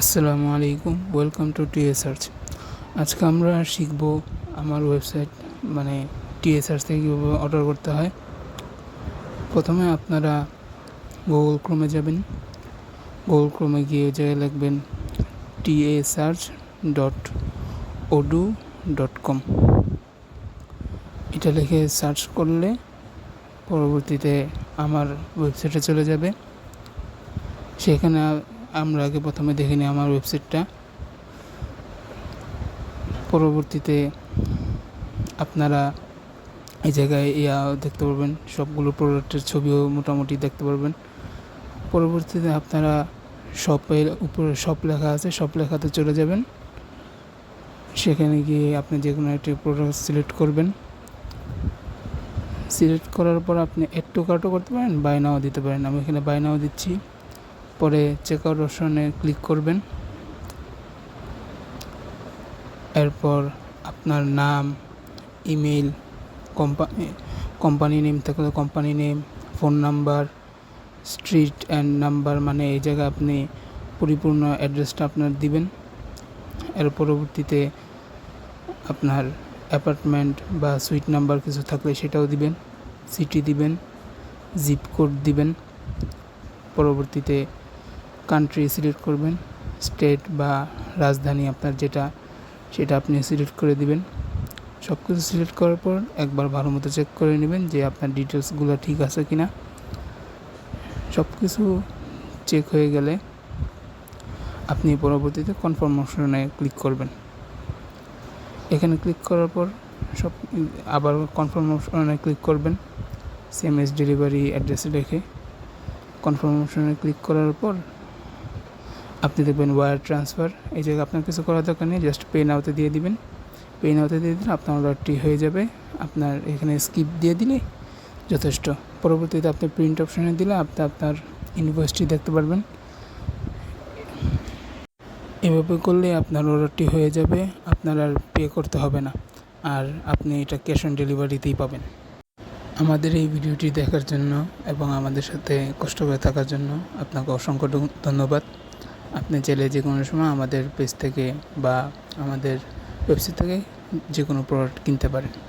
আসসালামু আলাইকুম welcome to TA search আজকে আমরা শিখব আমার ওয়েবসাইট মানে টিএ সার্চ থেকে কীভাবে অর্ডার করতে হয়। প্রথমে আপনারা গুগল ক্রোমে যাবেন। গুগল ক্রোমে গিয়ে জায়গায় লিখবেন T A search dot odoo dot com এটা লিখে সার্চ করলে পরবর্তীতে আমার ওয়েবসাইটে চলে যাবে। সেখানে আমরা আগে প্রথমে দেখে নিই আমার ওয়েবসাইটটা পরবর্তীতে আপনারা এই জায়গায় ইয়া দেখতে পারবেন, সবগুলো প্রোডাক্টের ছবিও মোটামুটি দেখতে পারবেন। পরবর্তীতে আপনারা শপের উপরে শপ লেখা আছে শপ লেখাতে চলে যাবেন। সেখানে গিয়ে আপনি যে কোনো একটি প্রোডাক্ট সিলেক্ট করবেন। সিলেক্ট করার পর আপনি একটু কাটও করতে পারেন বাই নাও দিতে পারেন। আমি এখানে বাই নাও দিচ্ছি। পরে চেক আউট অপশনে ক্লিক করবেন। এরপর আপনার নাম ইমেল কোম্পানি কোম্পানি নেম থাকলে company name phone number street and number মানে এই জায়গায় আপনি পরিপূর্ণ অ্যাড্রেসটা আপনার দিবেন। এর পরবর্তীতে আপনার অ্যাপার্টমেন্ট বা সুইট নাম্বার কিছু থাকলে সেটাও দিবেন সিটি দিবেন জিপ কোড দিবেন। পরবর্তীতে কান্ট্রি সিলেক্ট করবেন স্টেট বা রাজধানী আপনার যেটা, সেটা আপনি সিলেক্ট করে দিবেন। সব কিছু সিলেক্ট করার পর একবার ভালো মতো চেক করে নেবেন যে আপনার ডিটেলসগুলো ঠিক আছে কি না সব কিছু চেক হয়ে গেলে আপনি পরবর্তীতে কনফার্ম অপশনে ক্লিক করবেন। এখানে ক্লিক করার পর সব, আবার কনফার্ম অপশনে ক্লিক করবেন সেম এস ডেলিভারি অ্যাড্রেসে রেখে। কনফার্ম অপশনে ক্লিক করার পর আপনি দেখবেন ওয়ার ট্রান্সফার এই জায়গায় আপনার কিছু করার দরকার নেই জাস্ট পে নাওতে দিয়ে দিবেন। পে নাওতে দিয়ে দিলে আপনার অর্ডারটি হয়ে যাবে। আপনার এখানে স্কিপ দিয়ে দিলে যথেষ্ট। পরবর্তীতে আপনি প্রিন্ট অপশানে দিলে আপনি আপনার ইনভয়েসটি দেখতে পারবেন। এভাবে করলে আপনার অর্ডারটি হয়ে যাবে, আপনার আর পে করতে হবে না। আর আপনি এটা ক্যাশ অন ডেলিভারিতেই পাবেন। আমাদের এই ভিডিওটি দেখার জন্য এবং আমাদের সাথে কষ্ট করে থাকার জন্য আপনাকে অসংখ্য ধন্যবাদ। আপনি চাইলে যে কোনো সময় আমাদের পেজ থেকে বা আমাদের ওয়েবসাইট থেকে যে কোনো প্রোডাক্ট কিনতে পারেন।